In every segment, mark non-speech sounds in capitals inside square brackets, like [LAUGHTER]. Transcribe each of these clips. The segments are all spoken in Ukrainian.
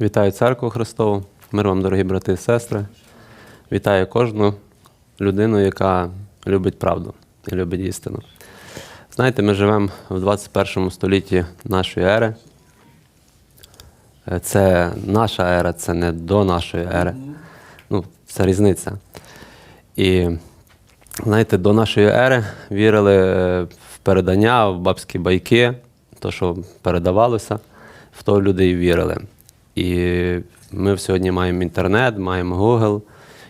Вітаю церкву Христову, мир вам, дорогі брати і сестри. Вітаю кожну людину, яка любить правду і любить істину. Знаєте, ми живемо в 21 столітті нашої ери. Це наша ера, це не до нашої ери. Ну, це різниця. І знаєте, до нашої ери вірили е, в передання, в бабські байки, то, що передавалося, в то люди і вірили. І ми сьогодні маємо інтернет, маємо Google,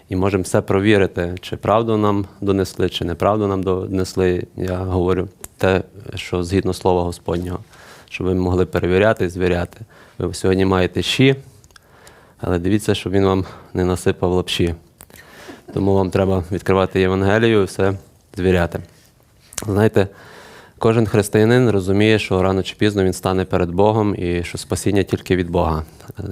і можемо все провірити, чи правду нам донесли, чи неправду нам донесли. Я говорю те, що згідно слова Господнього, щоб ви могли перевіряти і звіряти. Ви сьогодні маєте щі, але дивіться, щоб він вам не насипав лапші. Тому вам треба відкривати Євангелію і все звіряти. Знаєте, кожен християнин розуміє, що рано чи пізно він стане перед Богом і що спасіння тільки від Бога.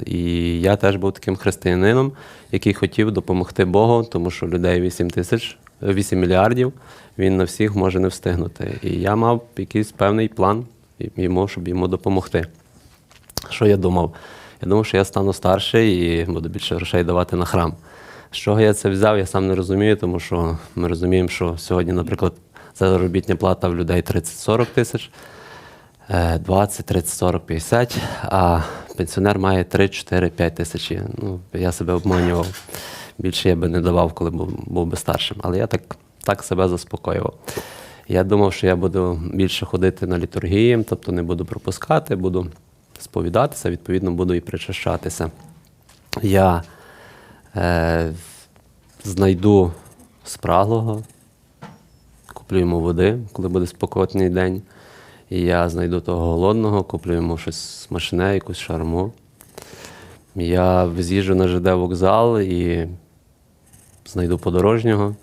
І я теж був таким християнином, який хотів допомогти Богу, тому що людей 8 тисяч, 8 мільярдів, він на всіх може не встигнути. І я мав якийсь певний план йому, щоб йому допомогти. Що я думав? Я думав, що я стану старший і буду більше грошей давати на храм. З чого я це взяв, я сам не розумію, тому що ми розуміємо, що сьогодні, наприклад, заробітня плата в людей 30-40 тисяч, е, 20, 30, 40, 50, а пенсіонер має 3, 4, 5 тисяч. Ну, я себе обманював. Більше я би не давав, коли був, був би старшим. Але я так, так себе заспокоював. Я думав, що я буду більше ходити на літургії, тобто не буду пропускати, буду сповідатися, відповідно, буду і причащатися. Я е, знайду спраглого, куплю йому води, коли буде спокійний день. І я знайду того голодного, куплю йому щось смачне, якусь шарму. Я з'їжджу на ЖД вокзал і знайду подорожнього,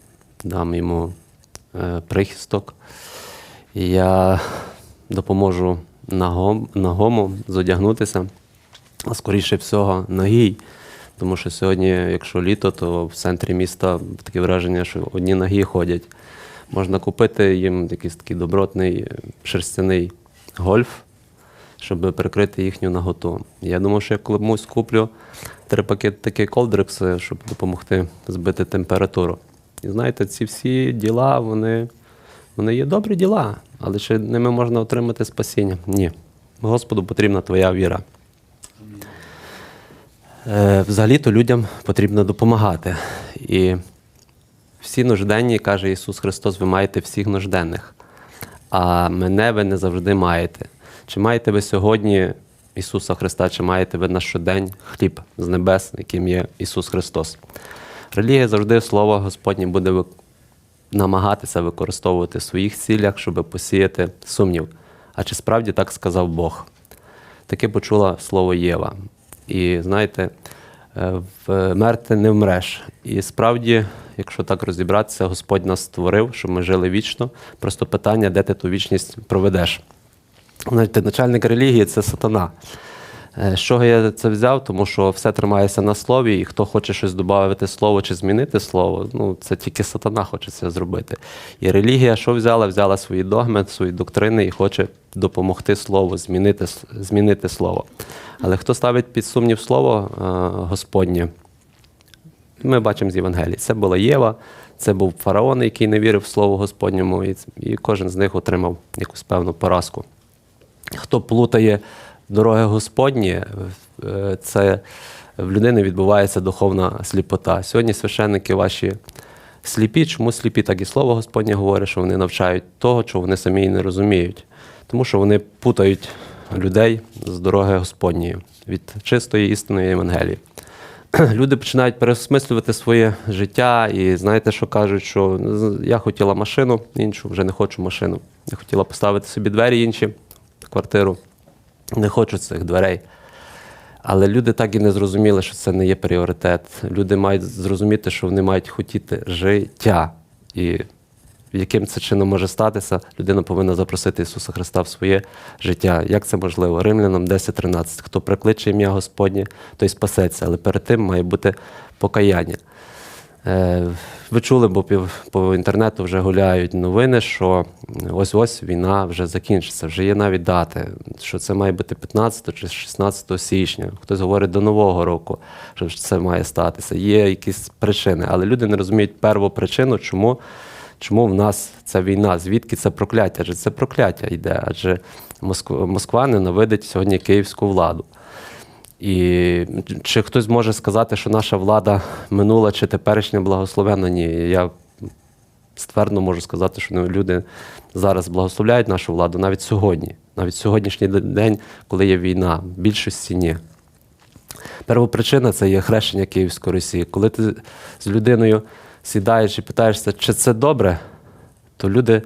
дам йому е, прихисток. І я допоможу нагом, нагому зодягнутися, а скоріше всього, нагій. Тому що сьогодні, якщо літо, то в центрі міста таке враження, що одні ноги ходять. Можна купити їм якийсь такий добротний е, шерстяний гольф, щоб прикрити їхню наготу. Я думав, що я комусь куплю три пакети такі колдрекси, щоб допомогти збити температуру. І знаєте, ці всі діла, вони, вони є добрі діла, але чи ними можна отримати спасіння? Ні. Господу потрібна твоя віра. Е, Взагалі-то людям потрібно допомагати. І всі нужденні, каже Ісус Христос, ви маєте всіх нужденних, а мене ви не завжди маєте. Чи маєте ви сьогодні Ісуса Христа, чи маєте ви на щодень хліб з небес, яким є Ісус Христос? Релігія завжди Слово Господнє буде намагатися використовувати в своїх цілях, щоб посіяти сумнів. А чи справді так сказав Бог? Таке почула слово Єва. І знаєте, е, вмерти не вмреш. І справді, якщо так розібратися, Господь нас створив, щоб ми жили вічно. Просто питання, де ти ту вічність проведеш. Знаєте, начальник релігії це сатана. Е, З чого я це взяв? Тому що все тримається на слові, і хто хоче щось додати слово чи змінити слово, ну це тільки сатана хоче це зробити. І релігія, що взяла? Взяла свої догми, свої доктрини і хоче допомогти слову, змінити, змінити слово. Але хто ставить під сумнів слово е, Господнє, ми бачимо з Євангелії. Це була Єва, це був фараон, який не вірив в слово Господньому, і, кожен з них отримав якусь певну поразку. Хто плутає дороги Господні, е, це в людини відбувається духовна сліпота. Сьогодні священники ваші сліпі, чому сліпі, так і слово Господнє говорить, що вони навчають того, чого вони самі не розуміють. Тому що вони путають людей з дороги Господньої від чистої істинної Євангелії. [CLEARS THROAT] Люди починають переосмислювати своє життя і знаєте, що кажуть, що я хотіла машину іншу, вже не хочу машину. Я хотіла поставити собі двері інші квартиру. Не хочу цих дверей. Але люди так і не зрозуміли, що це не є пріоритет. Люди мають зрозуміти, що вони мають хотіти життя. І яким це чином може статися, людина повинна запросити Ісуса Христа в своє життя. Як це можливо? Римлянам 10.13. Хто прикличе ім'я Господнє, той спасеться, але перед тим має бути покаяння. Е, Ви чули, бо по інтернету вже гуляють новини, що ось-ось війна вже закінчиться. Вже є навіть дати, що це має бути 15 чи 16 січня. Хтось говорить до Нового року, що це має статися. Є якісь причини, але люди не розуміють перву причину, чому, чому в нас ця війна, звідки це прокляття? Адже це прокляття йде, адже Москва, ненавидить сьогодні київську владу. І чи хтось може сказати, що наша влада минула чи теперішня благословенна? Ні. Я ствердно можу сказати, що люди зараз благословляють нашу владу навіть сьогодні, навіть сьогоднішній день, коли є війна, в більшості ні. Первопричина це є хрещення Київської Росії. Коли ти з людиною сідаєш і питаєшся, чи це добре, то люди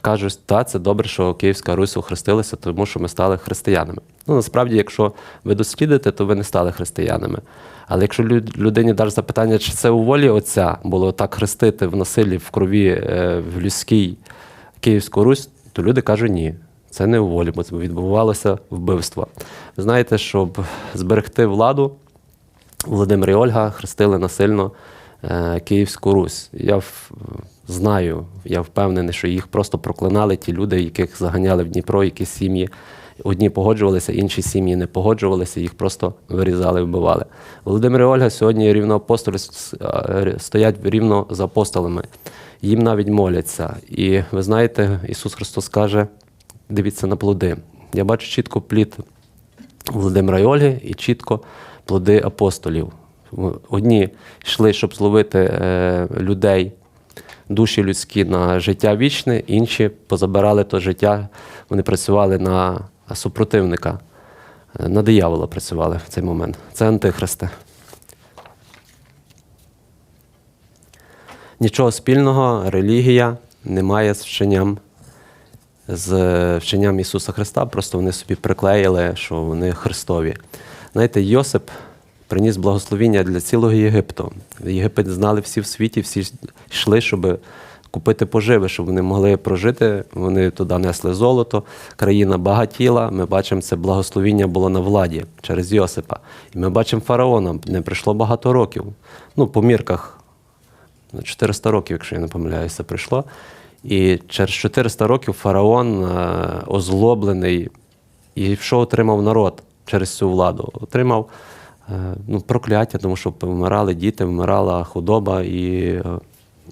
кажуть, так, це добре, що Київська Русь охрестилася, тому що ми стали християнами. Ну, насправді, якщо ви дослідите, то ви не стали християнами. Але якщо людині даш запитання, чи це у волі Отця було так хрестити в насиллі, в крові, е, в людській Київську Русь, то люди кажуть ні. Це не у волі, бо відбувалося вбивство. Знаєте, щоб зберегти владу, Володимир і Ольга хрестили насильно Київську Русь. Я знаю, я впевнений, що їх просто проклинали ті люди, яких заганяли в Дніпро, якісь сім'ї. Одні погоджувалися, інші сім'ї не погоджувалися, їх просто вирізали, вбивали. Володимир і Ольга сьогодні рівно апостоли е, стоять рівно за апостолами. Їм навіть моляться. І ви знаєте, Ісус Христос каже: дивіться на плоди. Я бачу чітко плід Володимира і Ольги і чітко плоди апостолів. Одні йшли, щоб зловити е, людей, душі людські на життя вічне, інші позабирали то життя. Вони працювали на супротивника, е, на диявола працювали в цей момент. Це антихристи. Нічого спільного релігія не має з вченням з вченням Ісуса Христа, просто вони собі приклеїли, що вони Христові. Знаєте, Йосип приніс благословіння для цілого Єгипту. Єгипет знали всі в світі, всі йшли, щоб купити поживи, щоб вони могли прожити. Вони туди несли золото, країна багатіла. Ми бачимо, це благословіння було на владі через Йосипа. І ми бачимо фараона, не прийшло багато років. Ну, по мірках 400 років, якщо я не помиляюся, прийшло. І через 400 років фараон е, озлоблений. І що отримав народ через цю владу? Отримав ну, прокляття, тому що вмирали діти, вмирала худоба. І е,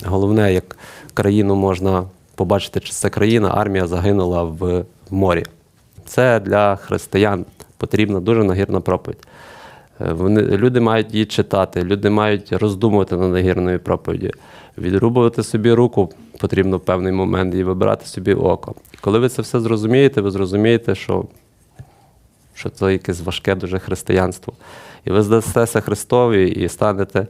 головне, як країну можна побачити, чи це країна, армія загинула в, морі. Це для християн потрібна дуже нагірна проповідь. Е, Вони, люди мають її читати, люди мають роздумувати над нагірною проповіді. Відрубувати собі руку потрібно в певний момент і вибирати собі око. І коли ви це все зрозумієте, ви зрозумієте, що, що це якесь важке дуже християнство. І ви здастеся Христові і станете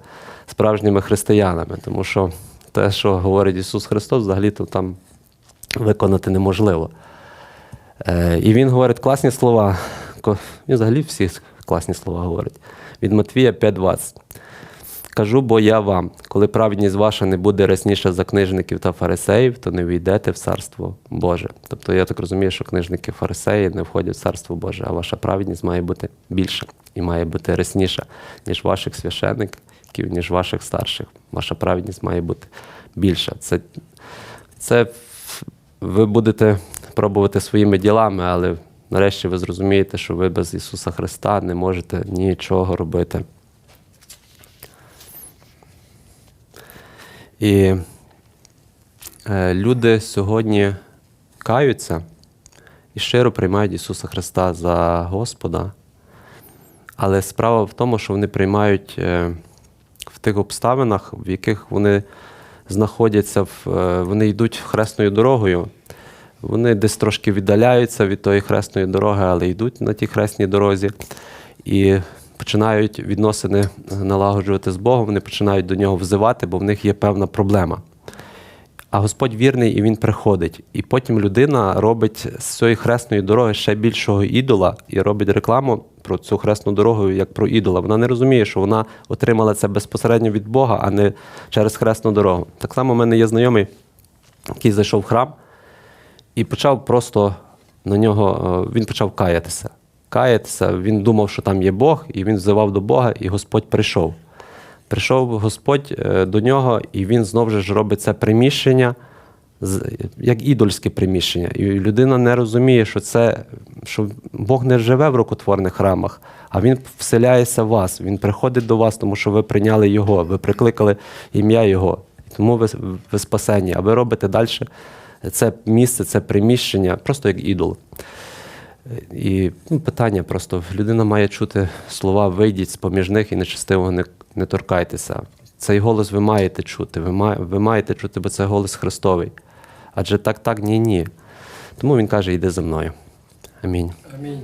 справжніми християнами. Тому що те, що говорить Ісус Христос, взагалі-то там виконати неможливо. Е, І він говорить класні слова. Він взагалі всі класні слова говорить. Від Матвія 5.20. Кажу, бо я вам, коли праведність ваша не буде рясніша за книжників та фарисеїв, то не війдете в царство Боже. Тобто я так розумію, що книжники фарисеї не входять в царство Боже, а ваша праведність має бути більша і має бути рясніша, ніж ваших священиків, ніж ваших старших. Ваша праведність має бути більша. Це, це ви будете пробувати своїми ділами, але нарешті ви зрозумієте, що ви без Ісуса Христа не можете нічого робити. І е, люди сьогодні каються і щиро приймають Ісуса Христа за Господа. Але справа в тому, що вони приймають е, в тих обставинах, в яких вони знаходяться, в, е, вони йдуть хресною дорогою. Вони десь трошки віддаляються від тої хресної дороги, але йдуть на тій хресній дорозі і починають відносини налагоджувати з Богом, вони починають до нього взивати, бо в них є певна проблема. А Господь вірний і він приходить. І потім людина робить з цієї хресної дороги ще більшого ідола і робить рекламу про цю хресну дорогу як про ідола. Вона не розуміє, що вона отримала це безпосередньо від Бога, а не через хресну дорогу. Так само в мене є знайомий, який зайшов в храм і почав просто на нього, е, він почав каятися. Каятися, він думав, що там є Бог, і він взивав до Бога, і Господь прийшов. Прийшов Господь е, до нього, і він знову ж робить це приміщення, як ідольське приміщення. І людина не розуміє, що це що Бог не живе в рукотворних храмах, а Він вселяється в вас. Він приходить до вас, тому що ви прийняли Його, ви прикликали ім'я Його. Тому ви, ви спасені. А ви робите далі це місце, це приміщення, просто як ідол. І ну, питання просто: людина має чути слова вийдіть з поміж них і нечистивого не, не торкайтеся. Цей голос ви маєте чути, ви, має, ви маєте чути, бо це голос Христовий. Адже так, так, ні, ні. Тому він каже: йди за мною. Амінь. Амінь.